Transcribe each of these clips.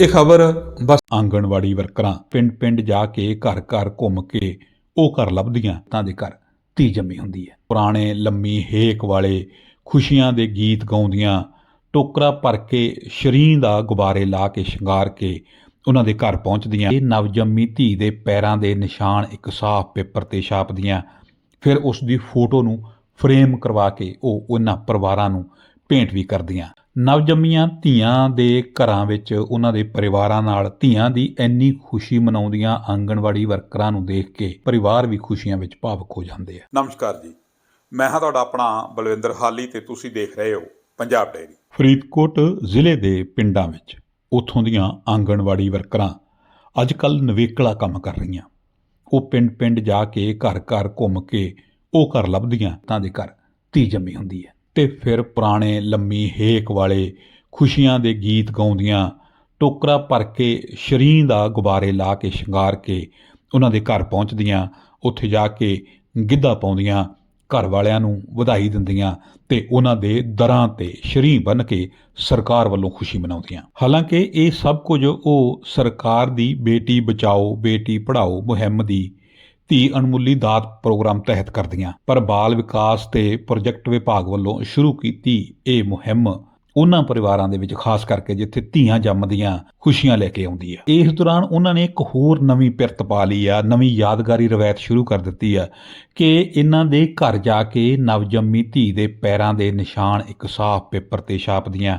ਇਹ ਖਬਰ ਬਸ ਆਂਗਣਵਾੜੀ ਵਰਕਰਾਂ ਪਿੰਡ-ਪਿੰਡ ਜਾ ਕੇ ਘਰ-ਘਰ ਘੁੰਮ ਕੇ ਉਹ ਘਰ ਲੱਭਦੀਆਂ ਤਾਂ ਦੇ ਘਰ ਧੀ ਜੰਮੀ ਹੁੰਦੀ ਹੈ। ਪੁਰਾਣੇ ਲੰਮੀ ਹੇਕ ਵਾਲੇ ਖੁਸ਼ੀਆਂ ਦੇ ਗੀਤ ਗਾਉਂਦੀਆਂ, ਟੋਕਰਾ ਭਰ ਕੇ ਸ਼ਰੀਂ ਦਾ ਗੁਬਾਰੇ ਲਾ ਕੇ ਸ਼ਿੰਗਾਰ ਕੇ ਉਹਨਾਂ ਦੇ ਘਰ ਪਹੁੰਚਦੀਆਂ। ਇਹ ਨਵਜੰਮੀ ਧੀ ਦੇ ਪੈਰਾਂ ਦੇ ਨਿਸ਼ਾਨ ਇੱਕ ਸਾਫ਼ ਪੇਪਰ ਤੇ ਛਾਪਦੀਆਂ। ਫਿਰ ਉਸ ਦੀ ਫੋਟੋ ਨੂੰ ਫਰੇਮ ਕਰਵਾ ਕੇ ਉਹ ਉਹਨਾਂ ਪਰਿਵਾਰਾਂ ਨੂੰ ਭੇਂਟ ਵੀ ਕਰਦੀਆਂ। ਨਵਜੰਮੀਆਂ ਧੀਆਂ ਦੇ ਘਰਾਂ ਵਿੱਚ ਉਹਨਾਂ ਦੇ ਪਰਿਵਾਰਾਂ ਨਾਲ ਧੀਆਂ ਦੀ ਇੰਨੀ ਖੁਸ਼ੀ ਮਨਾਉਂਦੀਆਂ ਆਂਗਣਵਾੜੀ ਵਰਕਰਾਂ ਨੂੰ ਦੇਖ ਕੇ ਪਰਿਵਾਰ ਵੀ ਖੁਸ਼ੀਆਂ ਵਿੱਚ ਭਾਵੁਕ ਹੋ ਜਾਂਦੇ ਆ। ਨਮਸਕਾਰ ਜੀ। ਮੈਂ ਹਾਂ ਤੁਹਾਡਾ ਆਪਣਾ ਬਲਵਿੰਦਰ ਹਾਲੀ ਤੇ ਤੁਸੀਂ ਦੇਖ ਰਹੇ ਹੋ ਪੰਜਾਬ ਡਾਇਰੀ ਫਰੀਦਕੋਟ ਜ਼ਿਲ੍ਹੇ ਦੇ ਪਿੰਡਾਂ ਵਿੱਚ ਉੱਥੋਂ ਦੀਆਂ ਆਂਗਣਵਾੜੀ ਵਰਕਰਾਂ ਅੱਜ ਕੱਲ ਨਵੇਕਲਾ ਕੰਮ ਕਰ ਰਹੀਆਂ। ਉਹ ਪਿੰਡ-ਪਿੰਡ ਜਾ ਕੇ ਘਰ-ਘਰ ਘੁੰਮ ਕੇ ਉਹ ਘਰ ਲੱਭਦੀਆਂ ਤਾਂ ਦੇ ਘਰ ਧੀ ਜੰਮੀ ਹੁੰਦੀ ਹੈ। ਤੇ ਫਿਰ ਪੁਰਾਣੇ ਲੰਮੀ ਹੇਕ ਵਾਲੇ ਖੁਸ਼ੀਆਂ ਦੇ ਗੀਤ ਗਾਉਂਦੀਆਂ ਟੋਕਰਾ ਭਰ ਕੇ ਸ਼ਰੀਂ ਦਾ ਗੁਬਾਰੇ ਲਾ ਕੇ ਸ਼ਿੰਗਾਰ ਕੇ ਉਹਨਾਂ ਦੇ ਘਰ ਪਹੁੰਚਦੀਆਂ, ਉੱਥੇ ਜਾ ਕੇ ਗਿੱਧਾ ਪਾਉਂਦੀਆਂ, ਘਰ ਵਾਲਿਆਂ ਨੂੰ ਵਧਾਈ ਦਿੰਦੀਆਂ ਤੇ ਉਹਨਾਂ ਦੇ ਦਰਾਂ ਤੇ ਸ਼ਰੀਂ ਬਨ ਕੇ ਸਰਕਾਰ ਵੱਲੋਂ ਖੁਸ਼ੀ ਮਨਾਉਂਦੀਆਂ। ਹਾਲਾਂਕਿ ਇਹ ਸਭ ਕੁਝ ਉਹ ਸਰਕਾਰ ਦੀ ਬੇਟੀ ਬਚਾਓ, ਬੇਟੀ ਪੜ੍ਹਾਓ ਮੁਹਿੰਮ ਦੀ ਧੀ ਅਣਮੁੱਲੀ ਦਾਤ ਪ੍ਰੋਗਰਾਮ ਤਹਿਤ ਕਰਦੀਆਂ, ਪਰ ਬਾਲ ਵਿਕਾਸ ਤੇ ਪ੍ਰੋਜੈਕਟ ਵਿਭਾਗ ਵੱਲੋਂ ਸ਼ੁਰੂ ਕੀਤੀ ਇਹ ਮੁਹਿੰਮ ਉਹਨਾਂ ਪਰਿਵਾਰਾਂ ਦੇ ਵਿੱਚ, ਖਾਸ ਕਰਕੇ ਜਿੱਥੇ ਧੀਆਂ ਜੰਮਦੀਆਂ, ਖੁਸ਼ੀਆਂ ਲੈ ਕੇ ਆਉਂਦੀ ਹੈ। ਇਸ ਦੌਰਾਨ ਉਹਨਾਂ ਨੇ ਇੱਕ ਹੋਰ ਨਵੀਂ ਪਿਰਤ ਪਾ ਲਈ ਆ, ਨਵੀਂ ਯਾਦਗਾਰੀ ਰਵਾਇਤ ਸ਼ੁਰੂ ਕਰ ਦਿੱਤੀ ਆ ਕਿ ਇਹਨਾਂ ਦੇ ਘਰ ਜਾ ਕੇ ਨਵਜੰਮੀ ਧੀ ਦੇ ਪੈਰਾਂ ਦੇ ਨਿਸ਼ਾਨ ਇੱਕ ਸਾਫ਼ ਪੇਪਰ ਤੇ ਛਾਪਦੀਆਂ,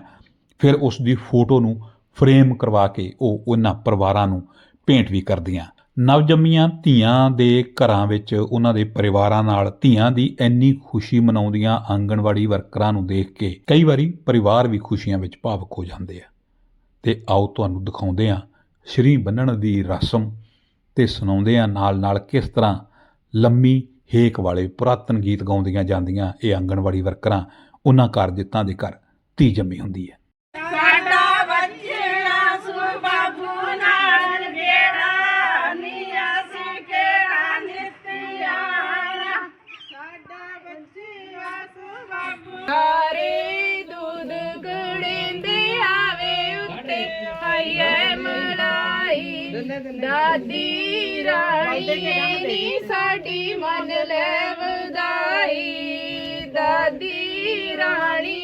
ਫਿਰ ਉਸ ਦੀ ਫੋਟੋ ਨੂੰ ਫਰੇਮ ਕਰਵਾ ਕੇ ਉਹ ਉਹਨਾਂ ਪਰਿਵਾਰਾਂ ਨੂੰ ਭੇਂਟ ਵੀ ਕਰਦੀਆਂ। ਨਵਜੰਮੀਆਂ ਧੀਆਂ ਦੇ ਘਰਾਂ ਵਿੱਚ ਉਹਨਾਂ ਦੇ ਪਰਿਵਾਰਾਂ ਨਾਲ ਧੀਆਂ ਦੀ ਇੰਨੀ ਖੁਸ਼ੀ ਮਨਾਉਂਦੀਆਂ ਆਂਗਣਵਾੜੀ ਵਰਕਰਾਂ ਨੂੰ ਦੇਖ ਕੇ ਕਈ ਵਾਰੀ ਪਰਿਵਾਰ ਵੀ ਖੁਸ਼ੀਆਂ ਵਿੱਚ ਭਾਵੁਕ ਹੋ ਜਾਂਦੇ ਆ। ਤੇ ਆਓ ਤੁਹਾਨੂੰ ਦਿਖਾਉਂਦੇ ਆ ਸ਼੍ਰੀ ਬੰਨਣ ਦੀ ਰਸਮ ਤੇ ਸੁਣਾਉਂਦੇ ਆ ਨਾਲ-ਨਾਲ ਕਿਸ ਤਰ੍ਹਾਂ ਲੰਮੀ ਹੇਕ ਵਾਲੇ ਪੁਰਾਤਨ ਗੀਤ ਗਾਉਂਦੀਆਂ ਜਾਂਦੀਆਂ ਇਹ ਆਂਗਣਵਾੜੀ ਵਰਕਰਾਂ ਉਹਨਾਂ ਘਰ ਜਿੱਤਾਂ ਦੇ ਘਰ ਧੀ ਜੰਮੀ ਹੁੰਦੀ ਹੈ। ਉੱਤੇ ਆਈਏ ਮਲਾਈ ਦਾਦੀ ਰਾਣੀ ਨੀ ਸਾਡੀ ਮਨ ਲੈ ਵਧਾਈ ਦਾਦੀ ਰਾਣੀ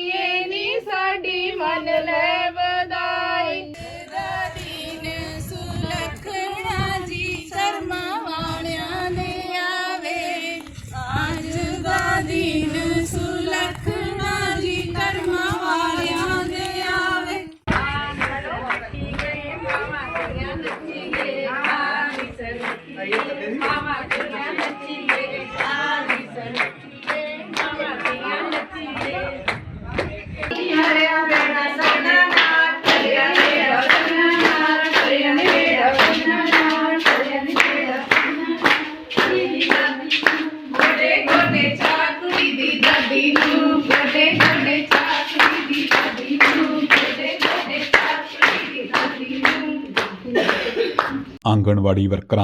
ਦੀ ਨੂੰ ਗੋਡੇ ਗੋਡੇ ਚਾਕਰੀ ਦੀ ਦਾਦੀ ਨੂੰ ਗੋਡੇ ਗੋਡੇ ਚਾਕਰੀ ਦੀ ਦਾਦੀ ਨੂੰ। ਆਂਗਣਵਾੜੀ ਵਰਕਰਾਂ